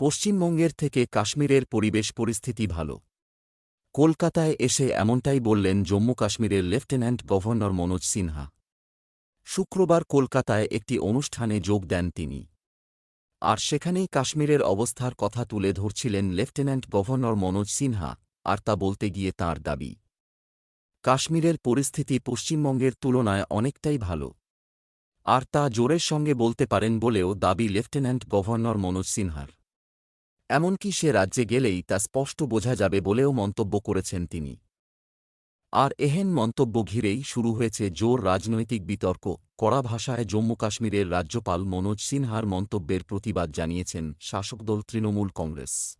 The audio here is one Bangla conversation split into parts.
পশ্চিমবঙ্গের থেকে কাশ্মীরের পরিবেশ পরিস্থিতি ভালো। কলকাতায় এসে এমনটাই বললেন জম্মু কাশ্মীরের লেফটেন্যান্ট গভর্নর মনোজ সিনহা। শুক্রবার কলকাতায় একটি অনুষ্ঠানে যোগ দেন তিনি। আর সেখানেই কাশ্মীরের অবস্থার কথা তুলে ধরছিলেন লেফটেন্যান্ট গভর্নর মনোজ সিনহা, আর তা বলতে গিয়ে তাঁর দাবি। কাশ্মীরের পরিস্থিতি পশ্চিমবঙ্গের তুলনায় অনেকটাই ভালো। আর তা জোরের সঙ্গে বলতে পারেন বলেও দাবি লেফটেন্যান্ট গভর্নর মনোজ সিনহার। এমনকি সে রাজ্যে গেলেই তা স্পষ্ট বোঝা যাবে বলেও মন্তব্য করেছেন তিনি। আর এহেন মন্তব্য ঘিরেই শুরু হয়েছে জোর রাজনৈতিক বিতর্ক, কড়া ভাষায় জম্মু কাশ্মীরের রাজ্যপাল মনোজ সিনহার মন্তব্যের প্রতিবাদ জানিয়েছেন শাসকদল তৃণমূল কংগ্রেস।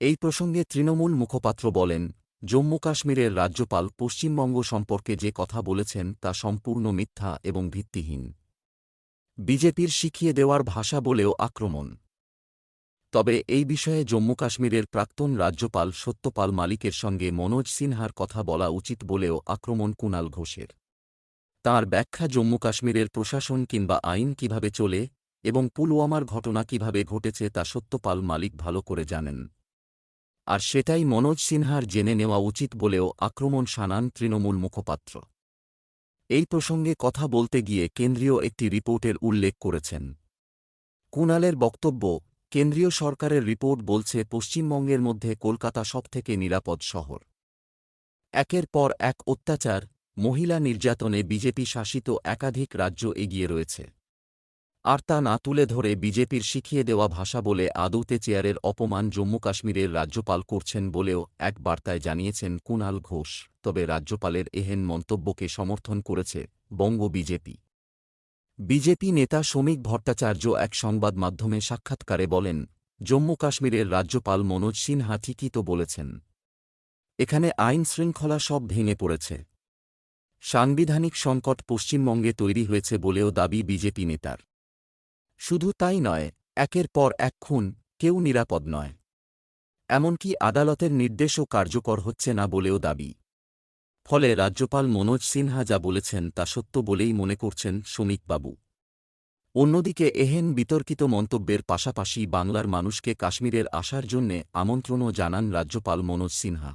এই প্রসঙ্গে তৃণমূল মুখপাত্র বলেন, জম্মু কাশ্মীরের রাজ্যপাল পশ্চিমবঙ্গ সম্পর্কে যে কথা বলেছেন তা সম্পূর্ণ মিথ্যা এবং ভিত্তিহীন। বিজেপির শিখিয়ে দেওয়ার ভাষা বলেও আক্রমণ। তবে এই বিষয়ে জম্মু কাশ্মীরের প্রাক্তন রাজ্যপাল সত্যপাল মালিকের সঙ্গে মনোজ সিনহার কথা বলা উচিত বলেও আক্রমণ কুণাল ঘোষের। তাঁর ব্যাখ্যা জম্মু কাশ্মীরের প্রশাসন কিংবা আইন কীভাবে চলে এবং পুলওয়ামার ঘটনা কীভাবে ঘটেছে তা সত্যপাল মালিক ভালো করে জানেন। আর সেটাই মনোজ সিনহার জেনে নেওয়া উচিত বলেও আক্রমণ শানান তৃণমূল মুখপাত্র। এই প্রসঙ্গে কথা বলতে গিয়ে কেন্দ্রীয় একটি রিপোর্টের উল্লেখ করেছেন। কুণালের বক্তব্য কেন্দ্রীয় সরকারের রিপোর্ট বলছে পশ্চিমবঙ্গের মধ্যে কলকাতা সবথেকে নিরাপদ শহর। একের পর এক অত্যাচার, মহিলা নির্যাতনে বিজেপি শাসিত একাধিক রাজ্য এগিয়ে রয়েছে। আর তা না তুলে ধরে বিজেপির শিখিয়ে দেওয়া ভাষা বলে আদৌতে চেয়ারের অপমান জম্মু কাশ্মীরের রাজ্যপাল করছেন বলেও এক বার্তায় জানিয়েছেন কুণাল ঘোষ, তবে রাজ্যপালের এহেন মন্তব্যকে সমর্থন করেছে বঙ্গ বিজেপি। বিজেপি নেতা শ্রমিক ভট্টাচার্য এক সংবাদ মাধ্যমে সাক্ষাৎকারে বলেন, জম্মু কাশ্মীরের রাজ্যপাল মনোজ সিনহা ঠিকই তো বলেছেন। এখানে আইন শৃঙ্খলা সব ভেঙে পড়েছে। সাংবিধানিক সংকট পশ্চিমবঙ্গে তৈরি হয়েছে বলেও দাবি বিজেপি নেতার। শুধু তাই নয়, একের পর এক খুন, কেউ নিরাপদ নয়। এমনকি আদালতের নির্দেশও কার্যকর হচ্ছে না বলেও দাবি। ফলে রাজ্যপাল মনোজ সিনহা যা বলেছেন তা সত্য বলেই মনে করছেন শ্রমিকবাবু। অন্যদিকে এহেন বিতর্কিত মন্তব্যের পাশাপাশি বাংলার মানুষকে কাশ্মীরের আসার জন্যে আমন্ত্রণও জানান রাজ্যপাল মনোজ সিনহা।